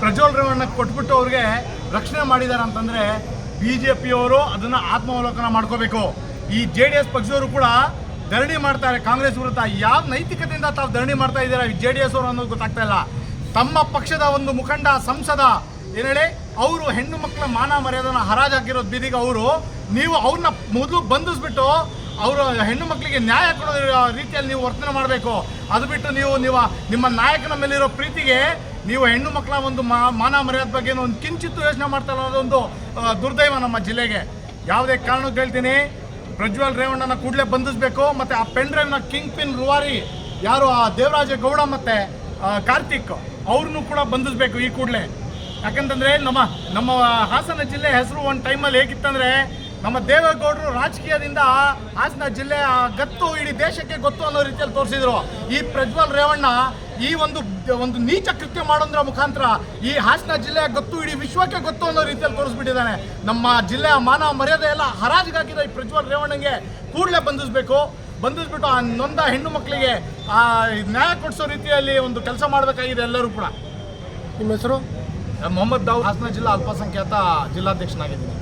ಪ್ರಜ್ವಲ್ ಕೊಟ್ಬಿಟ್ಟು ಅವ್ರಿಗೆ ರಕ್ಷಣೆ ಮಾಡಿದ್ದಾರೆ ಅಂತಂದರೆ ಬಿ ಜೆ ಪಿಯವರು ಅದನ್ನು ಆತ್ಮಾವಲೋಕನ ಮಾಡ್ಕೋಬೇಕು. ಈ ಜೆ ಡಿ ಎಸ್ ಪಕ್ಷದವರು ಕೂಡ ಧರಣಿ ಮಾಡ್ತಾರೆ ಕಾಂಗ್ರೆಸ್ ವಿರುದ್ಧ. ಯಾವ ನೈತಿಕತೆಯಿಂದ ತಾವು ಧರಣಿ ಮಾಡ್ತಾ ಇದ್ದೀರಾ ಜೆ ಡಿ ಎಸ್ ಅವರು ಅನ್ನೋದು ಗೊತ್ತಾಗ್ತಾ ಇಲ್ಲ. ತಮ್ಮ ಪಕ್ಷದ ಒಂದು ಮುಖಂಡ, ಸಂಸದ, ಏನು ಹೇಳಿ, ಅವರು ಹೆಣ್ಣು ಮಕ್ಕಳ ಮಾನ ಮರ್ಯಾದನ ಹರಾಜು ಹಾಕಿರೋದು ಬೀದಿಗೆ ಅವರು. ನೀವು ಅವ್ರನ್ನ ಮೊದಲು ಬಂಧಿಸ್ಬಿಟ್ಟು ಅವರು ಹೆಣ್ಣು ಮಕ್ಕಳಿಗೆ ನ್ಯಾಯ ಕೊಡೋ ರೀತಿಯಲ್ಲಿ ನೀವು ವರ್ತನೆ ಮಾಡಬೇಕು. ಅದು ಬಿಟ್ಟು ನೀವು ನೀವು ನಿಮ್ಮ ನಾಯಕನ ಮೇಲಿರೋ ಪ್ರೀತಿಗೆ ನೀವು ಹೆಣ್ಣು ಮಕ್ಕಳ ಒಂದು ಮಾ- ಮಾನ ಮರ್ಯಾದ ಬಗ್ಗೆ ಒಂದು ಕಿಂಚಿತ್ತು ಯೋಚನೆ ಮಾಡ್ತಾ ಅನ್ನೋದೊಂದು ದುರ್ದೈವ ನಮ್ಮ ಜಿಲ್ಲೆಗೆ. ಯಾವುದೇ ಕಾರಣಕ್ಕೆ ಹೇಳ್ತೀನಿ, ಪ್ರಜ್ವಲ್ ರೇವಣ್ಣನ ಕೂಡಲೇ ಬಂಧಿಸಬೇಕು, ಮತ್ತು ಆ ಪೆನ್ ಕಿಂಗ್ ಪಿನ್ ರುವಾರಿ ಯಾರು? ಆ ದೇವರಾಜ ಗೌಡ ಮತ್ತು ಕಾರ್ತಿಕ್ ಅವ್ರನ್ನೂ ಕೂಡ ಬಂಧಿಸಬೇಕು ಈ ಕೂಡಲೇ. ಯಾಕಂತಂದರೆ ನಮ್ಮ ನಮ್ಮ ಹಾಸನ ಜಿಲ್ಲೆ ಹೆಸರು ಒಂದು ಟೈಮಲ್ಲಿ ಹೇಗಿತ್ತಂದ್ರೆ ನಮ್ಮ ದೇವೇಗೌಡರು ರಾಜಕೀಯದಿಂದ ಹಾಸನ ಜಿಲ್ಲೆ ಗತ್ತು ಇಡೀ ದೇಶಕ್ಕೆ ಗೊತ್ತು ಅನ್ನೋ ರೀತಿಯಲ್ಲಿ ತೋರಿಸಿದ್ರು. ಈ ಪ್ರಜ್ವಲ್ ರೇವಣ್ಣ ಈ ಒಂದು ಒಂದು ನೀಚ ಕೃತ್ಯ ಮಾಡೋದ್ರ ಮುಖಾಂತರ ಈ ಹಾಸನ ಜಿಲ್ಲೆಯ ಗೊತ್ತು ಇಡೀ ವಿಶ್ವಕ್ಕೆ ಗೊತ್ತು ಅನ್ನೋ ರೀತಿಯಲ್ಲಿ ತೋರಿಸ್ಬಿಟ್ಟಿದ್ದಾನೆ. ನಮ್ಮ ಜಿಲ್ಲೆಯ ಮಾನ ಮರ್ಯಾದೆ ಎಲ್ಲ ಹರಾಜಿಗಾಕಿದ ಈ ಪ್ರಜ್ವಲ್ ರೇವಣ್ಣಗೆ ಕೂಡಲೇ ಬಂಧಿಸಬೇಕು. ಬಂಧಿಸ್ಬಿಟ್ಟು ಆ ನೊಂದ ಹೆಣ್ಣು ಮಕ್ಕಳಿಗೆ ಆ ನ್ಯಾಯ ಕೊಡಿಸೋ ರೀತಿಯಲ್ಲಿ ಒಂದು ಕೆಲಸ ಮಾಡಬೇಕಾಗಿದೆ ಎಲ್ಲರೂ ಕೂಡ. ನಿಮ್ಮ ಹೆಸರು? ಮೊಹಮ್ಮದ್ ದಾವ್ ಹಾಸನ ಜಿಲ್ಲಾ ಅಲ್ಪಸಂಖ್ಯಾತ ಜಿಲ್ಲಾಧ್ಯಕ್ಷನಾಗಿದ್ದೀನಿ.